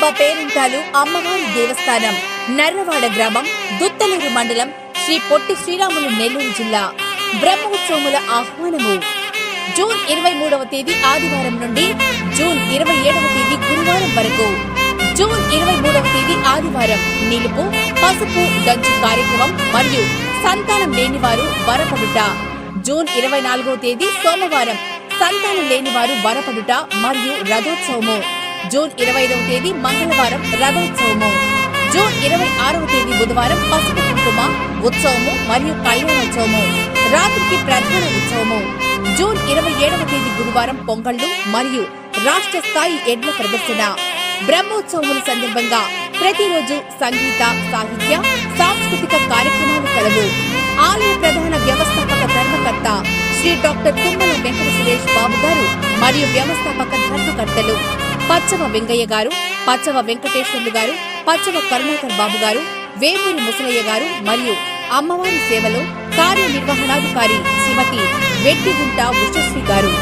క్షేత్రాలు అమ్మవారి దేవస్థానం నర్రవాడ గ్రామం దుత్తలూరు మండలం శ్రీ పొట్టి శ్రీరాములు నెల్లూరు జిల్లా. బ్రహ్మోత్సవముల ఆహ్వానము. జూన్ ఇరవై మూడవ తేదీ ఆదివారం నుండి జూన్ ఇరవై ఏడవ తేదీ గురువారం వరకు. జూన్ ఇరవై మూడవ తేదీ ఆదివారం నిలుపు పసుపు గంజు కార్యక్రమం మరియు సంతానం లేనివారు వరపడుట. జూన్ ఇరవై నాలుగవ తేదీ సోమవారం సంతానం లేనివారు వరపడుట మరియు రథోత్సవము. జూన్ ఇరవై ఐదవ తేదీ మంగళవారం రథోత్సవము. జూన్ ఇరవై ఆరవ తేదీ బుధవారం పసుపు కుంకుమ ఉత్సవము మరియు కళ్యాణోత్సవము. రాత్రికి ప్రధాన ఉత్సవము. జూన్ ఇరవై ఏడవ తేదీ గురువారం పొంగళ్ళు మరియు రాష్ట్ర స్థాయి ఎడ్ల ప్రదర్శన. బ్రహ్మోత్సవముల సందర్భంగా ప్రతిరోజు సంగీత సాహిత్య సాంస్కృతిక కార్యక్రమాలు కలవు ఆలయ ప్రధాన వ్యవస్థాపక ధర్మకర్త శ్రీ డాక్టర్ తుమ్మల వెంకట సురేష్ బాబు గారు మరియు వ్యవస్థాపక ధర్మకర్తలు. పచ్చవ వెంగయ్య గారు పచ్చవ వెంకటేశ్వర్లు గారు పచ్చవ కరుణాకర్ బాబు గారు వేమూరి ముసలయ్య గారు మరియు అమ్మవారి సేవలో కార్యనిర్వహణాధికారి శ్రీమతి వెట్టిగుంట ఉషస్వి గారు.